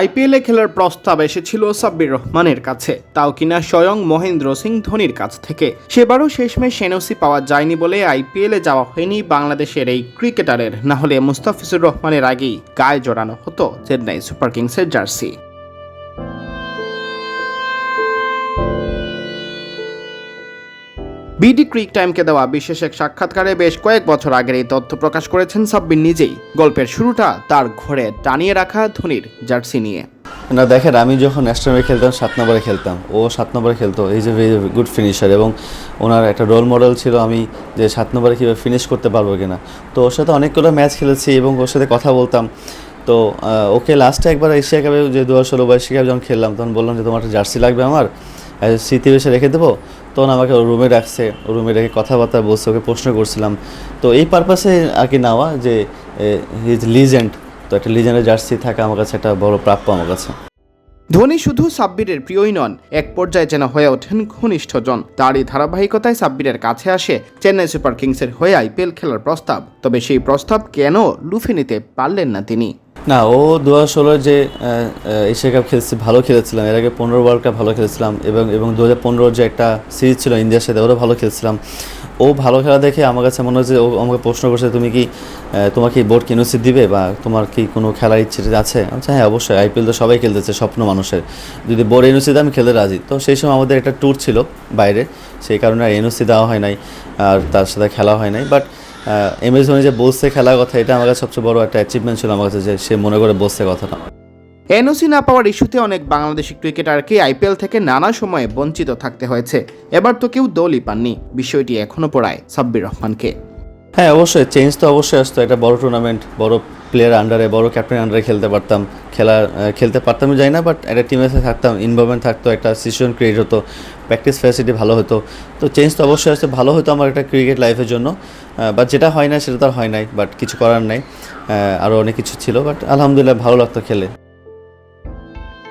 আইপিএলে খেলার প্রস্তাব এসেছিল সাব্বির রহমানের কাছে। তাও কিনা স্বয়ং মহেন্দ্র সিং ধোনির কাছ থেকে। সেবারও শেষমেশ এনওসি পাওয়া যায়নি বলে আইপিএলে যাওয়া হয়নি বাংলাদেশের এই ক্রিকেটারের। না হলে মুস্তাফিজুর রহমানের আগেই গায়ে জড়ানো হতো চেন্নাই সুপার কিংসের জার্সি। বিডি ক্রিক টাইমকে দেওয়া বিশেষ এক সাক্ষাৎকারে বেশ কয়েক বছর আগের এই তথ্য প্রকাশ করেছেন সাব্বির নিজেই। গল্পের শুরুটা তার ঘরে টানিয়ে রাখা ধোনির জার্সি নিয়ে। না, দেখেন, আমি যখন অ্যাস্ট্রোমে খেলতাম, সাত নম্বরে খেলতাম। ও সাত নম্বরে খেলতো। Is a very good finisher এবং ওনার একটা রোল মডেল ছিল আমি যে সাত নম্বরে কীভাবে ফিনিশ করতে পারব কিনা। তো ওর সাথে অনেকগুলো ম্যাচ খেলেছি এবং ওর সাথে কথা বলতাম। তো ওকে লাস্টে একবার এশিয়া কাপে যে দু হাজার ষোলো বা এশিয়া কাপে যখন খেললাম, তখন বললাম যে, তোমার একটা জার্সি লাগবে আমার? স্মৃতি বেশি রেখে দেবো। তখন আমাকে রুমে রাখছে রুমে রেখে কথাবার্তা বলছে, ওকে প্রশ্ন করছিলাম। তো এই পারপাসে আর কি নেওয়া যে হিজ লিজেন্ড তো একটা লিজেন্ডের জার্সি থাকা আমার কাছে একটা বড় প্রাপ্য আমার কাছে। ধোনি শুধু সাব্বিরের প্রিয়ই নন, এক পর্যায়ে যেন হয়ে ওঠেন ঘনিষ্ঠজন। তারই ধারাবাহিকতায় সাব্বিরের কাছে আসে চেন্নাই সুপার কিংসের হয়ে আইপিএল খেলার প্রস্তাব। তবে সেই প্রস্তাব কেন লুফে নিতে পারলেন না তিনি? না, ও দু হাজার যে এশিয়া কাপ খেলছি, ভালো খেলেছিলাম। এর আগে পনেরো ওয়ার্ল্ড কাপ ভালো খেলেছিলাম এবং এবং দু হাজার যে একটা সিরিজ ছিল ইন্ডিয়ার সাথে ওরা ভালো খেলছিলাম। ও ভালো খেলা দেখে আমার কাছে মনে হচ্ছে ও আমাকে প্রশ্ন করছে, তুমি কি তোমাকে বোর্ড কিনোসি দিবে বা তোমার কি কোনো খেলার ইচ্ছে আছে? আমি হ্যাঁ অবশ্যই। আইপিএল তো সবাই খেলতেছে, স্বপ্ন মানুষের। যদি বোর্ড এনওসি দেয় আমি খেলতে রাজি। তো সেই সময় আমাদের একটা ট্যুর ছিল বাইরে, সেই কারণে আর এনওসি দেওয়া হয় নাই, আর তার সাথে খেলা হয় নাই। বাট এম এস ধোনি যে বলছে খেলার কথা, এটা আমার কাছে সবচেয়ে বড় একটা অ্যাচিভমেন্ট ছিল আমার কাছে, যে সে মনে করে বলছে কথাটা। এনওসি না পাওয়ার ইস্যুতে অনেক বাংলাদেশি ক্রিকেটারকে আইপিএল থেকে নানা সময়ে বঞ্চিত থাকতে হয়েছে। এবার তো কেউ দলই পাননি। বিষয়টি এখনও পড়ায় সাব্বির রহমানকে। হ্যাঁ অবশ্যই। চেঞ্জ তো অবশ্যই আসতো। এটা বড় টুর্নামেন্ট বড় প্লেয়ার আন্ডারে বড় ক্যাপ্টেন আন্ডারে খেলতে পারতাম। খেলা খেলতে পারতাম যাই না বাট একটা টিমের সাথে থাকতাম ইনভলভমেন্ট থাকতো, একটা সিচুয়েশন ক্রিয়েট হতো প্র্যাকটিস ফ্যাসিলিটি ভালো হতো। তো চেঞ্জ তো অবশ্যই আসতে। ভালো হতো আমার একটা ক্রিকেট লাইফের জন্য। বাট যেটা হয় না সেটা তো আর হয় নাই বাট কিছু করার নাই। আরও অনেক কিছু ছিল বাট আলহামদুলিল্লাহ ভালো লাগতো খেলে।